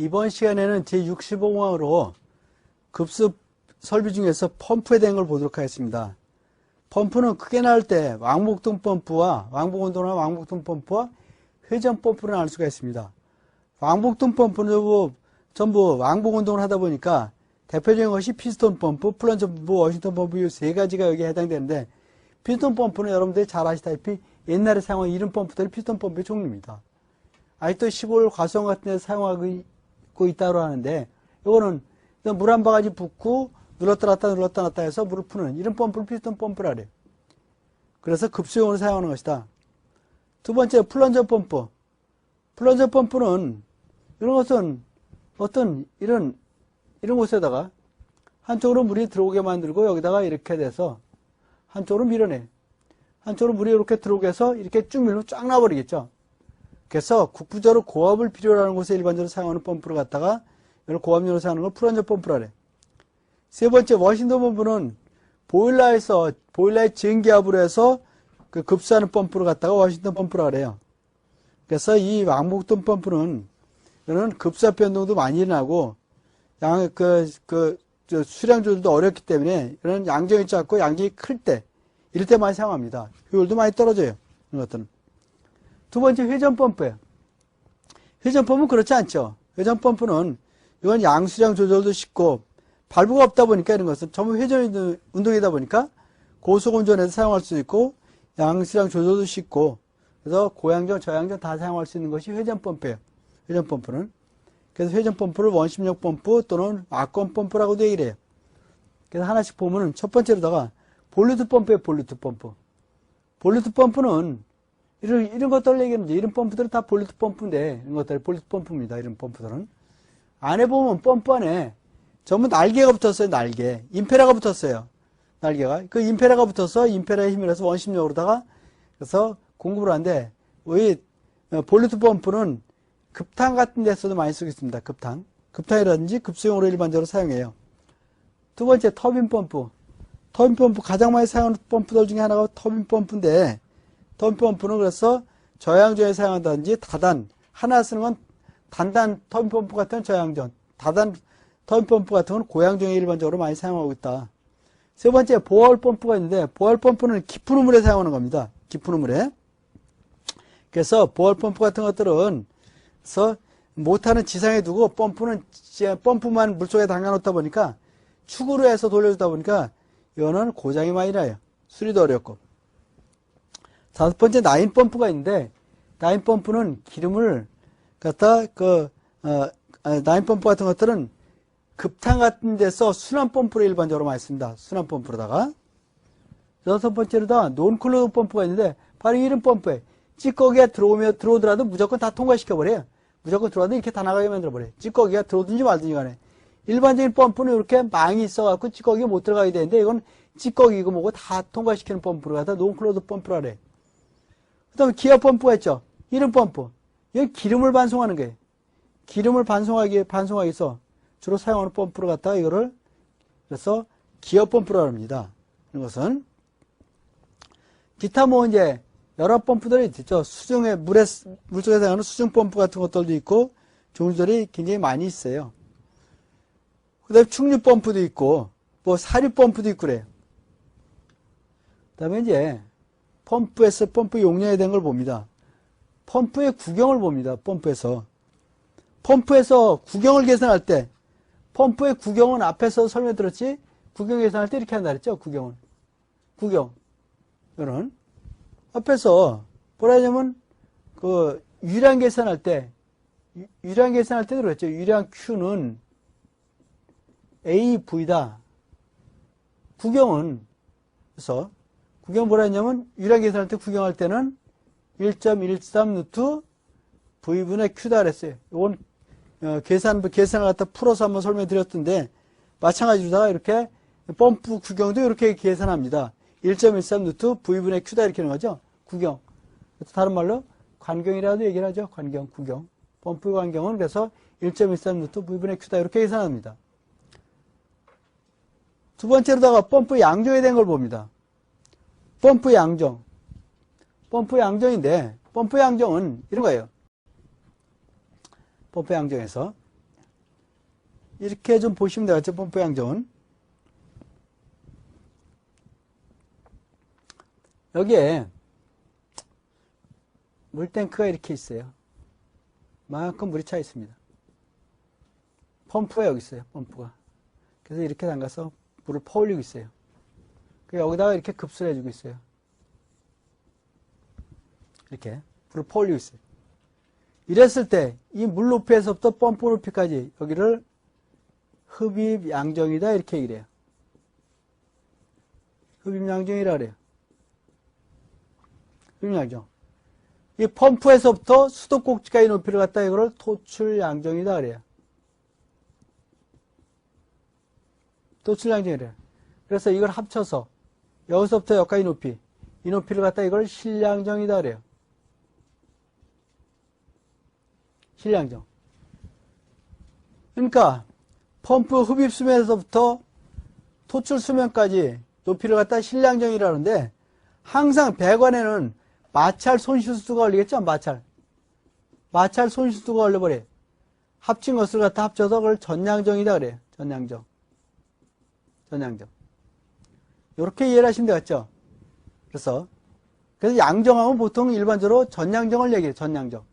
이번 시간에는 제65항으로 급습 설비 중에서 펌프에 대한 걸 보도록 하겠습니다. 펌프는 크게 나올 때 왕복등 펌프와 왕복운동이나 왕복등 펌프와 회전 펌프를 나눌 수가 있습니다. 왕복등 펌프는 전부, 전부 왕복 운동을 하다 보니까 대표적인 것이 피스톤 펌프, 플런저 펌프, 워싱턴 펌프 이 세 가지가 여기에 해당되는데 피스톤 펌프는 여러분들이 잘 아시다시피 옛날에 사용한 이런 펌프들이 피스톤 펌프의 종류입니다. 아직도 시골 과수원 같은 데 사용하 고 있다고 하는데 이거는 물 한 바가지 붓고 눌렀다 놨다 눌렀다 놨다 해서 물을 푸는 이런 펌프를 피스톤 펌프라 그래요. 그래서 급수용으로 사용하는 것이다. 두 번째 플런저 펌프. 플런저 펌프는 이런 것은 어떤 이런 이런 곳에다가 한쪽으로 물이 들어오게 만들고 여기다가 이렇게 돼서 한쪽으로 밀어내. 한쪽으로 물이 이렇게 들어오게 해서 이렇게 쭉 밀면 쫙 나버리겠죠. 그래서 국부적으로 고압을 필요로 하는 곳에 일반적으로 사용하는 펌프를 갖다가 이걸 고압용으로 사용하는 걸 플런저 펌프라 그래. 세 번째 워싱턴 펌프는 보일러에서 보일러의 전기압으로 해서 그 급수하는 펌프를 갖다가 워싱턴 펌프라 그래요. 그래서 이 왕복등 펌프는 이거는 급수압 변동도 많이 일어나고 양그 그 수량 조절도 어렵기 때문에 이런 양정이 작고 양정이 클 때 이럴 때 많이 사용합니다. 효율도 많이 떨어져요. 이런 것들은. 두 번째 회전 펌프예요. 회전 펌프는 그렇지 않죠. 회전 펌프는 이건 양수량 조절도 쉽고 발부가 없다 보니까 이런 것은 전부 회전 운동이다 보니까 고속 운전에서 사용할 수 있고 양수량 조절도 쉽고 그래서 고양전, 저양전 다 사용할 수 있는 것이 회전 펌프예요. 회전 펌프는. 그래서 회전 펌프를 원심력 펌프 또는 악권 펌프라고도 얘기를 해요. 그래서 하나씩 보면은 첫 번째로다가 볼루트 펌프예요, 볼루트 펌프. 볼루트 펌프는 이런, 이런 것들 얘기하는데 이런 펌프들은 다 볼루트 펌프인데 이런 것들이 볼루트 펌프입니다. 이런 펌프들은. 안에 보면 펌프 안에 전부 날개가 붙었어요, 날개. 임페라가 붙었어요. 날개가. 그 임페라가 붙어서 임페라의 힘이라서 원심력으로다가 그래서 공급을 하는데 이 볼루트 펌프는 급탕 같은 데서도 많이 쓰고 있습니다. 급탕. 급탕이라든지 급수용으로 일반적으로 사용해요. 두 번째 터빈 펌프. 터빈 펌프 가장 많이 사용하는 펌프들 중에 하나가 터빈 펌프인데 터빈 펌프는 그래서 저양전에 사용한다든지 다단 하나 쓰는 건 단단 터빈 펌프 같은 저양전 다단 터빈 펌프 같은 건 고양전에 일반적으로 많이 사용하고 있다. 세 번째 보월 펌프가 있는데 보월 펌프는 깊은 우물에 사용하는 겁니다. 깊은 우물에. 그래서 보월 펌프 같은 것들은 그래서 못하는 지상에 두고 펌프는 펌프만 물속에 담가 놓다 보니까 축으로 해서 돌려주다 보니까 이거는 고장이 많이 나요. 수리도 어렵고. 다섯 번째 나인 펌프가 있는데 나인 펌프는 기름을 갖다 그 어, 나인 펌프 같은 것들은 급탕 같은 데서 순환 펌프를 일반적으로 많이 씁니다. 순환 펌프로다가 여섯 번째로다 논클로드 펌프가 있는데 바로 이런 펌프에 찌꺼기가 들어오면 들어오더라도 무조건 다 통과시켜 버려요. 무조건 들어와도 이렇게 다 나가게 만들어 버려요. 찌꺼기가 들어오든지 말든지 간에. 일반적인 펌프는 이렇게 망이 있어갖고 찌꺼기가 못 들어가게 되는데 이건 찌꺼기고 뭐고 다 통과시키는 펌프를 갖다 논클로드 펌프라 그래. 그 다음에 기어 펌프가 있죠. 이런 펌프. 이건 기름을 반송하는 거예요. 기름을 반송하기, 반송하기 위해서 주로 사용하는 펌프를 갖다가 이거를 그래서 기어 펌프라 합니다. 이것은. 기타 뭐 이제 여러 펌프들이 있죠. 수중에 물에 물속에 사용하는 수중 펌프 같은 것들도 있고 종류들이 굉장히 많이 있어요. 그다음에 충류 펌프도 있고 뭐 사류 펌프도 있고 그래요. 그다음에 이제 펌프에서 펌프 용량에 대한 걸 봅니다. 펌프의 구경을 봅니다. 펌프에서 펌프에서 구경을 계산할 때 펌프의 구경은 앞에서 설명 들었지 구경 계산할 때 이렇게 한다 그랬죠. 구경은 구경 이런 앞에서 뭐라 하냐면 그 유량 계산할 때 유량 계산할 때도 그랬죠. 유량 Q는 AV다. 구경은 그래서 구경 뭐라 했냐면 유량 계산할 때 구경할 때는 1.13 루트 V분의 Q다 그랬어요. 이건 어, 계산 계산을 갖다 풀어서 한번 설명드렸던데 마찬가지로다가 이렇게 펌프 구경도 이렇게 계산합니다. 1.13 루트 V분의 Q다 이렇게 하는 거죠. 구경. 다른 말로 관경이라도 얘기를 하죠. 관경, 구경. 펌프 관경은 그래서 1.13 루트 V분의 Q다 이렇게 계산합니다. 두 번째로다가 펌프 양정에 대한 걸 봅니다. 펌프 양정. 펌프 양정인데 펌프 양정은 이런 거예요. 펌프 양정에서 이렇게 좀 보시면 되겠죠, 펌프 양정은. 여기에 물탱크가 이렇게 있어요. 만큼 물이 차 있습니다. 펌프가 여기 있어요, 펌프가. 그래서 이렇게 담가서 물을 퍼올리고 있어요. 그 여기다가 이렇게 급수를 해주고 있어요. 이렇게 물을 퍼올리고 있어요. 이랬을 때 이 물 높이에서부터 펌프 높이까지 여기를 흡입 양정이다 이렇게 얘기를 해요. 흡입 양정이라 그래요. 흡입 양정. 이 펌프에서부터 수도꼭지까지 높이를 갖다 이거를 토출 양정이다 그래요. 토출 양정이래요. 그래서 이걸 합쳐서 여기서부터 여기까지 높이 이 높이를 갖다 이걸 실량정이다 그래요. 실량정. 그러니까 펌프 흡입 수면에서부터 토출 수면까지 높이를 갖다 실량정이라는데 항상 배관에는 마찰 손실수가 걸리겠죠? 마찰. 마찰 손실수가 걸려버려. 합친 것을 갖다 합쳐서 그걸 전량정이다 그래요. 전량정. 전량정. 이렇게 이해를 하시면 되겠죠? 그래서 그래서 양정하면 보통 일반적으로 전량정을 얘기해요. 전량정.